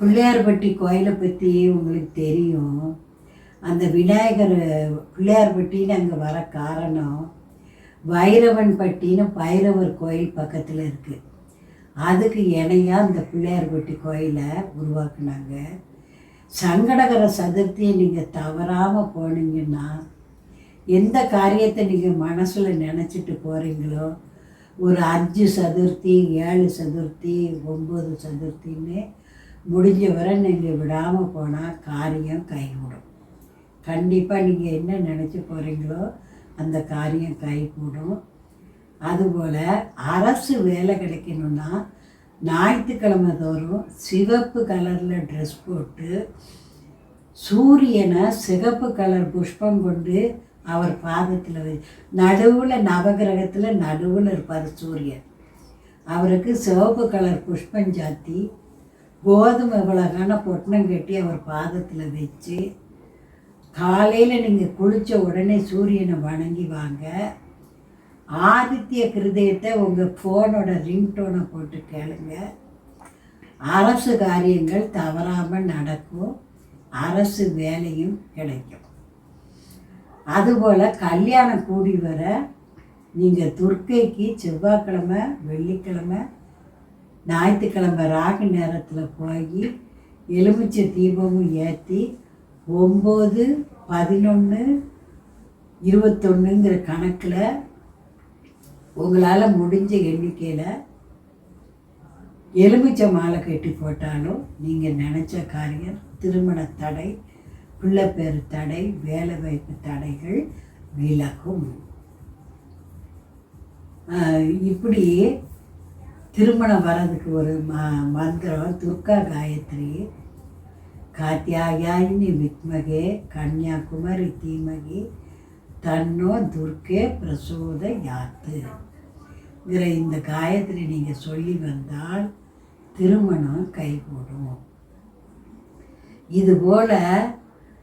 பிள்ளையார்பட்டி கோயிலை பற்றி உங்களுக்கு தெரியும். அந்த விநாயகர் பிள்ளையார்பட்டின்னு அங்கே வர காரணம் வைரவன்பட்டின்னு பைரவர் கோயில் பக்கத்தில் இருக்குது அதுக்கு இணையாக அந்த பிள்ளையார்பட்டி கோயிலை உருவாக்குனாங்க. சங்கடகர சதுர்த்தியை நீங்கள் தவறாமல் போனீங்கன்னா எந்த காரியத்தை நீங்கள் மனசில் நினச்சிட்டு போகிறீங்களோ ஒரு அஞ்சு சதுர்த்தி ஏழு சதுர்த்தி ஒம்பது சதுர்த்தின்னு முடிஞ்ச வரை நீங்கள் விடாமல் போனால் காரியம் கைகூடும். கண்டிப்பாக நீங்கள் என்ன நினச்சி போகிறீங்களோ அந்த காரியம் கைகூடும். அதுபோல் அரசு வேலை கிடைக்கணும்னா ஞாயிற்றுக்கிழமை தோறும் சிவப்பு கலரில் ட்ரெஸ் போட்டு சூரியனை சிகப்பு கலர் புஷ்பம் கொண்டு அவர் பாதத்தில் வை நடுவில் நவகிரகத்தில் நடுவில் இருப்பார் சூரியன். அவருக்கு சிவப்பு கலர் புஷ்பம் சாத்தி கோதுமை விலகான பொட்டணம் கட்டி அவர் பாதத்தில் வச்சு காலையில் நீங்கள் குளித்த உடனே சூரியனை வணங்கி வாங்க. ஆதித்ய கிருதயத்தை உங்கள் ஃபோனோட ரிங்டோனை போட்டு கேளுங்க. அரசு காரியங்கள் தவறாமல் நடக்கும். அரசு வேலையும் கிடைக்கும். அதுபோல் கல்யாணம் கூடி வர நீங்கள் துர்க்கைக்கு செவ்வாய்க்கிழமை வெள்ளிக்கிழமை ஞாயிற்றுக்கிழமை ராகு நேரத்தில் போய் எலுமிச்சை தீபமும் ஏற்றி ஒம்பது பதினொன்று இருபத்தொன்னுங்கிற கணக்கில் உங்களால் முடிஞ்ச எண்ணிக்கையில் எலுமிச்சை மாலை கட்டி போட்டாலும் நீங்கள் நினச்ச காரியம் திருமண தடை பிள்ளைப்பேறு தடை வேலை வாய்ப்பு தடைகள் விலகும். இப்படியே இப்படி திருமணம் வர்றதுக்கு ஒரு ம மந்திரம் துர்கா காயத்ரி காத்தியாயாயினி வித்மகே கன்னியாகுமரி தீமகி தன்னோ துர்க்கே பிரசோத யாத்துங்கிற இந்த காயத்ரி நீங்கள் சொல்லி வந்தால் திருமணம் கைகூடும். இதுபோல்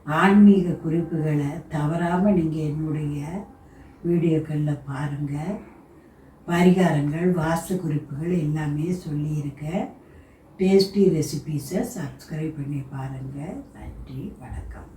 ஆன்மீக குறிப்புகளை தவறாமல் நீங்கள் என்னுடைய வீடியோக்களில் பாருங்கள் பரிகாரங்கள் வாஸ்து குறிப்புகள் எல்லாமே சொல்லியிருக்க. டேஸ்டி ரெசிபீஸை சப்ஸ்கிரைப் பண்ணி பாருங்கள் நன்றி வணக்கம்.